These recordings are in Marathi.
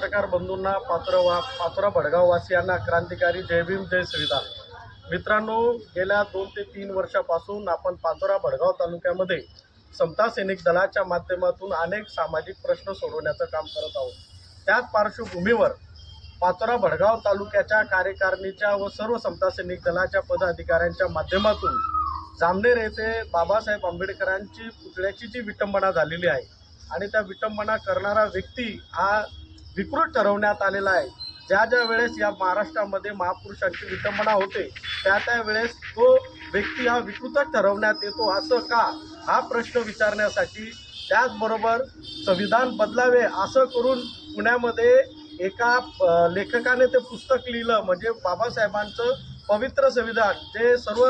पत्रकार बंधूंना पात्र वा पाचोरा भडगाववासियांना क्रांतिकारी जय भीम जय श्रीराम मित्रांनो गेल्या दोन ते तीन वर्षापासून आपण पाचोरा भडगाव तालुक्यामध्ये समता सैनिक दलाच्या माध्यमातून अनेक सामाजिक प्रश्न सोडवण्याचं काम करत आहोत. त्याच पार्श्वभूमीवर पाचोरा भडगाव तालुक्याच्या कार्यकारिणीच्या व सर्व समता सैनिक दलाच्या पदाधिकाऱ्यांच्या माध्यमातून जामनेर येथे बाबासाहेब आंबेडकरांची पुतळ्याची जी विटंबना झालेली आहे आणि त्या विटंबना करणारा व्यक्ती हा विकृत ठरवण्यात आलेला आहे. ज्या ज्या वेळेस या महाराष्ट्रामध्ये महापुरुषांची विटंबना होते त्या त्या वेळेस तो व्यक्ती हा विकृतच ठरवण्यात येतो असं का? हा प्रश्न विचारण्यासाठी त्याचबरोबर संविधान बदलावे असं करून पुण्यामध्ये एका लेखकाने ते पुस्तक लिहिलं म्हणजे बाबासाहेबांचं पवित्र संविधान जे सर्व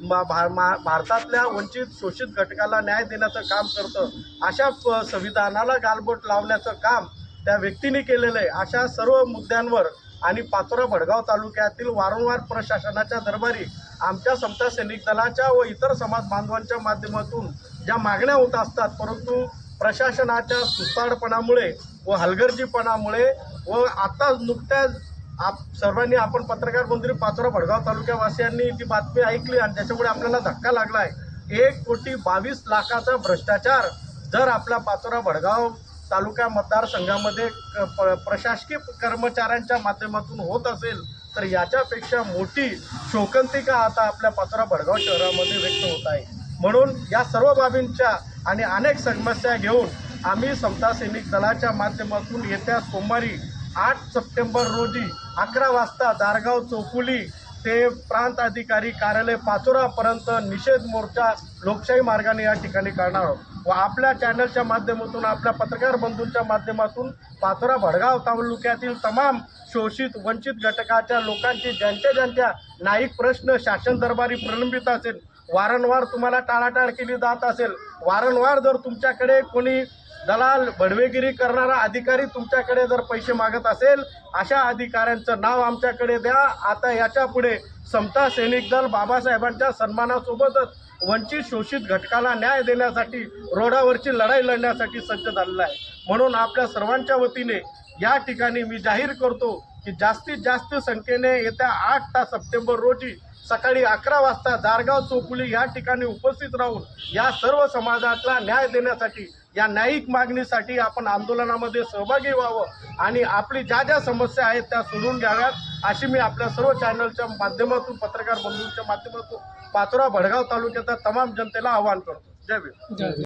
मा- भा- मा- भारतातल्या वंचित शोषित घटकाला न्याय देण्याचं काम करतं अशा संविधानाला गालबोट लावण्याचं काम त्या व्यक्तीने केलेलं आहे. अशा सर्व मुद्द्यांवर आणि पाचोरा भडगाव तालुक्यातील वारंवार प्रशासनाच्या दरबारी आमच्या समता सैनिक दलाच्या व इतर समाज बांधवांच्या माध्यमातून ज्या मागण्या होत असतात परंतु प्रशासनाच्या सुस्ताडपणामुळे व हलगर्जीपणामुळे व आता नुकत्याच आप सर्वांनी आपण पत्रकार मंत्री पाचोरा भडगाव तालुक्यावासियांनी ती बातमी ऐकली आणि त्याच्यामुळे आपल्याला धक्का लागला आहे एक कोटी बावीस लाखाचा भ्रष्टाचार जर आपल्या पाचोरा भडगाव तालुका मतदारसंघामध्ये क- प- प्रशासकीय कर्मचाऱ्यांच्या माध्यमातून होत असेल तर याच्यापेक्षा मोठी शोकंतिका आता आपल्या पाचोरा भडगाव शहरामध्ये व्यक्त होत आहे? म्हणून या सर्व बाबींच्या आणि अनेक समस्या घेऊन आम्ही समता सैनिक दलाच्या माध्यमातून येत्या सोमवारी आठ सप्टेंबर रोजी अकरा वाजता दारगाव चौफुली ते प्रांत अधिकारी कार्यालय पाचोरापर्यंत निषेध मोर्चा लोकशाही मार्गाने या ठिकाणी करणार आहोत. व आपल्या चॅनलच्या माध्यमातून आपल्या पत्रकार बंधूंच्या माध्यमातून पाचोरा भडगाव तालुक्यातील तमाम शोषित वंचित घटकाच्या लोकांची ज्यांच्या ज्यांच्या न्यायिक प्रश्न शासन दरबारी प्रलंबित असेल वारंवार तुम्हाला टाळाटाळ केली जात असेल वारंवार जर तुमच्याकडे कोणी दलाल बडवेगिरी करणारा अधिकारी तुमच्याकडे जर पैसे मागत असेल अशा अधिकाऱ्यांचं नाव आमच्याकडे द्या. आता याच्यापुढे समता सैनिक दल बाबासाहेबांच्या सन्मानासोबतच वंचित शोषित घटकाला न्याय देण्यासाठी रोडावरची लढाई लढण्यासाठी सज्ज झालेला आहे. म्हणून आपल्या सर्वांच्या वतीने या ठिकाणी मी जाहीर करतो की जास्तीत जास्त संख्येने येत्या आठ तास सप्टेंबर रोजी सकाळी अकरा वाजता दारगाव चौफुली या ठिकाणी उपस्थित राहून या सर्व समाजाला न्याय देण्यासाठी या न्यायिक मागणीसाठी आपण आंदोलनामध्ये सहभागी व्हावं आणि आपली ज्या ज्या समस्या आहेत त्या सोडून घ्याव्यात अशी मी आपल्या सर्व चॅनलच्या माध्यमातून पत्रकार बंधूंच्या माध्यमातून पाचोरा भडगाव तालुक्याच्या तमाम जनतेला आवाहन करतो. जय भीम.